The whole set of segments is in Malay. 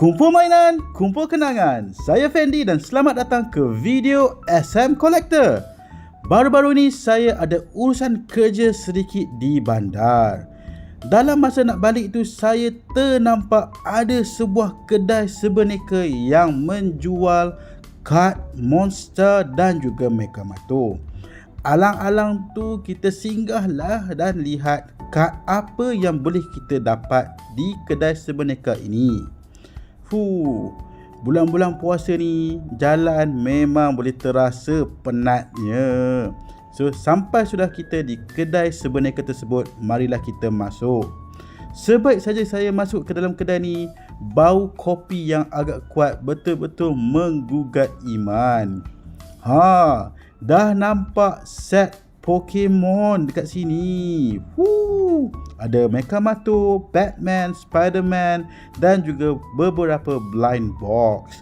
Kumpul mainan, kumpul kenangan. Saya Fendi dan selamat datang ke video SM Collector. Baru-baru ni saya ada urusan kerja sedikit di bandar. Dalam masa nak balik tu saya ternampak ada sebuah kedai sebeneka yang menjual kad monster dan juga Mekamato. Alang-alang tu kita singgahlah dan lihat kad apa yang boleh kita dapat di kedai sebeneka ini. Fu, bulan-bulan puasa ni jalan memang boleh terasa penatnya. So sampai sudah kita di kedai sebeneka tersebut, marilah kita masuk. Sebaik saja saya masuk ke dalam kedai ni, bau kopi yang agak kuat betul-betul menggugat iman. Ha, dah nampak set Pokemon dekat sini. Woo! Ada Mekamato, Batman, Spiderman dan juga beberapa blind box.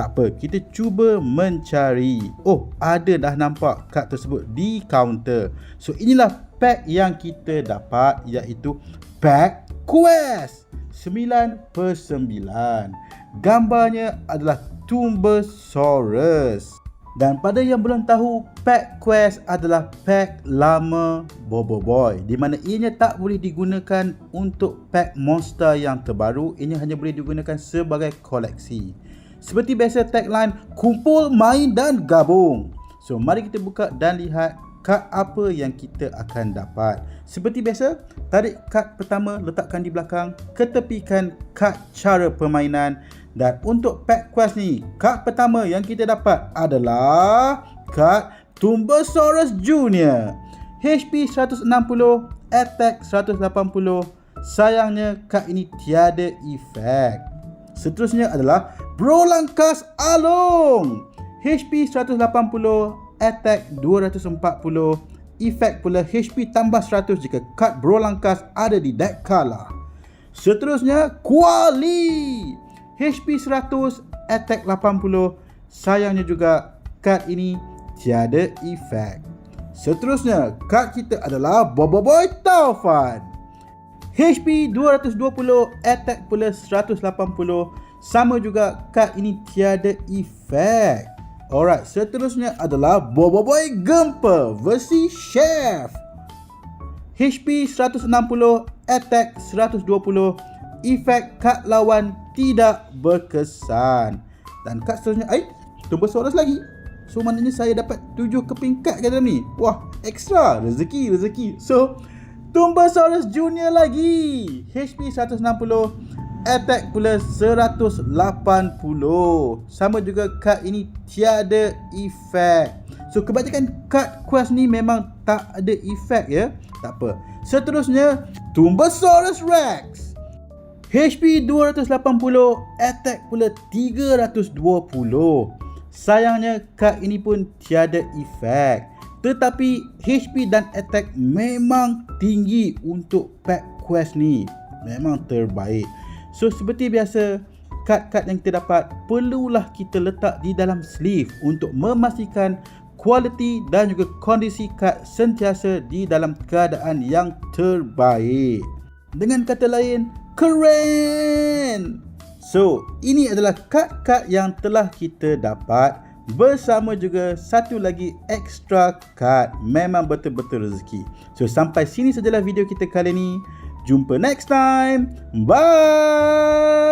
Tak apa, kita cuba mencari. Oh, ada dah nampak kad tersebut di kaunter. So, inilah pack yang kita dapat iaitu pack Quest 9 per 9. Gambarnya adalah Tumbosaurus. Dan pada yang belum tahu, pack quest adalah pack lama Bobo Boy di mana ianya tak boleh digunakan untuk pack monster yang terbaru, ianya hanya boleh digunakan sebagai koleksi. Seperti biasa tagline, kumpul, main dan gabung. So, mari kita buka dan lihat kad apa yang kita akan dapat. Seperti biasa, tarik kad pertama letakkan di belakang, ketepikan kad cara permainan dan untuk pack quest ni, kad pertama yang kita dapat adalah kad Tumbosaurus Junior. HP 160, attack 180. Sayangnya kad ini tiada efek. Seterusnya adalah Brolangkas Along. HP 180, attack 240. Efek pula HP tambah 100 jika kad Brolangkas ada di deck kalah. Seterusnya Kuali. HP 100, attack 80. Sayangnya juga kad ini tiada efek. Seterusnya, kad kita adalah Boboiboy Taufan. HP 220, attack pula 180. Sama juga kad ini tiada efek. Alright, seterusnya adalah Boboiboy Gempa versi Chef. HP 160, attack 120. Efek kad lawan tidak berkesan. Dan kad seterusnya, ai, Tumbosaurus lagi. So maknanya saya dapat 7 keping kad kat dalam ni. Wah, ekstra rezeki rezeki. So Tumbosaurus Junior lagi. HP 160, attack pula 180. Sama juga kad ini tiada efek. So kebanyakan kad quest ni memang tak ada efek ya. Tak apa. Seterusnya Tumbosaurus Rex. HP 280, attack pula 320. Sayangnya kad ini pun tiada efek. Tetapi HP dan attack memang tinggi untuk pack quest ni. Memang terbaik. So seperti biasa, kad-kad yang kita dapat perlulah kita letak di dalam sleeve untuk memastikan kualiti dan juga kondisi kad sentiasa di dalam keadaan yang terbaik. Dengan kata lain, keren. So, ini adalah kad-kad yang telah kita dapat bersama juga satu lagi extra kad. Memang betul-betul rezeki. So, sampai sini sajalah video kita kali ini. Jumpa next time. Bye.